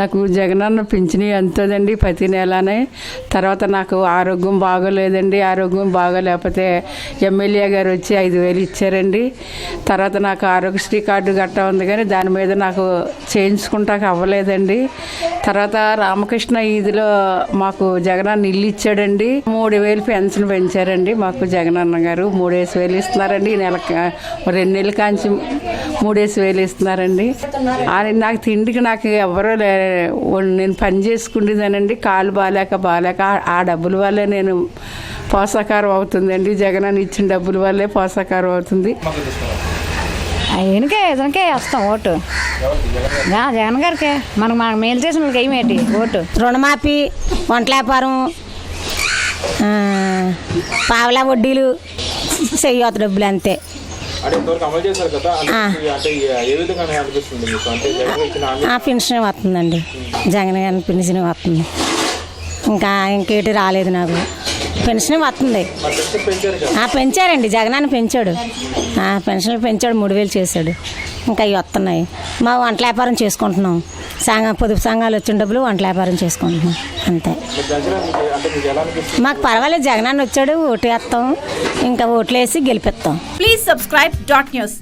నాకు జగనన్న పింఛని ఎంతోదండి ప్రతి నెలనే. తర్వాత నాకు ఆరోగ్యం బాగోలేదండి ఆరోగ్యం బాగోలేకపోతే ఎమ్మెల్యే గారు వచ్చి ఐదు వేలు ఇచ్చారండి. తర్వాత నాకు ఆరోగ్యశ్రీ కార్డు గట్టా ఉంది కానీ దాని మీద నాకు చేయించుకుంటాక అవ్వలేదండి. తర్వాత రామకృష్ణ ఈదిలో మాకు జగనన్న ఇల్లు ఇచ్చాడండి. మూడు వేలు పెన్షన్ పెంచారండి మాకు జగనన్న గారు. మూడేసి వేలు ఇస్తున్నారండి. ఈ నెల రెండు నెలల కాంచి మూడేసి వేలు ఇస్తున్నారండి. నాకు తిండికి నాకు ఎవరో లే నేను పని చేసుకునేదానండి కాళ్ళు బాగాలేక బాగాలేక ఆ- ఆ డబ్బుల వల్లే నేను పోషకారం అవుతుందండి. జగనన్న ఇచ్చిన డబ్బుల వల్లే పోషకారం అవుతుంది. ఆయనకే ఇతనికే వేస్తాం ఓటు. జగన్ గారికే. మనకు మనకు మేలు చేసిన వాళ్ళకి ఏమేటి ఓటు. రుణమాఫీ వంటల వ్యాపారం ఆ, పావలా వడ్డీలు చెయ్యొద్దు డబ్బులు అంతే. ఆ. పెన్షన్ వస్తుందండి. జగన్ గారి పెన్షన్ వస్తుంది. ఇంకా ఇంకేటి రాలేదు నాకు. పెన్షన్ వస్తుంది. పెంచారు పెంచారండి. జగనాన్ని పెంచాడు. ఆ, పెన్షన్లు పెంచాడు. మూడు వేలు చేశాడు. ఇంకా అవి వస్తున్నాయి. మా వంటల వ్యాపారం చేసుకుంటున్నాం. సంఘ పొదుపు సంఘాలు వచ్చిన డబ్బులు వంటల వ్యాపారం చేసుకుంటున్నాం. అంతే. మాకు పర్వాలేదు. జగనాన్ని వచ్చాడు. ఓటు వేస్తాం. ఇంకా ఓట్లు వేసి గెలిపిస్తాం. Please subscribe dot news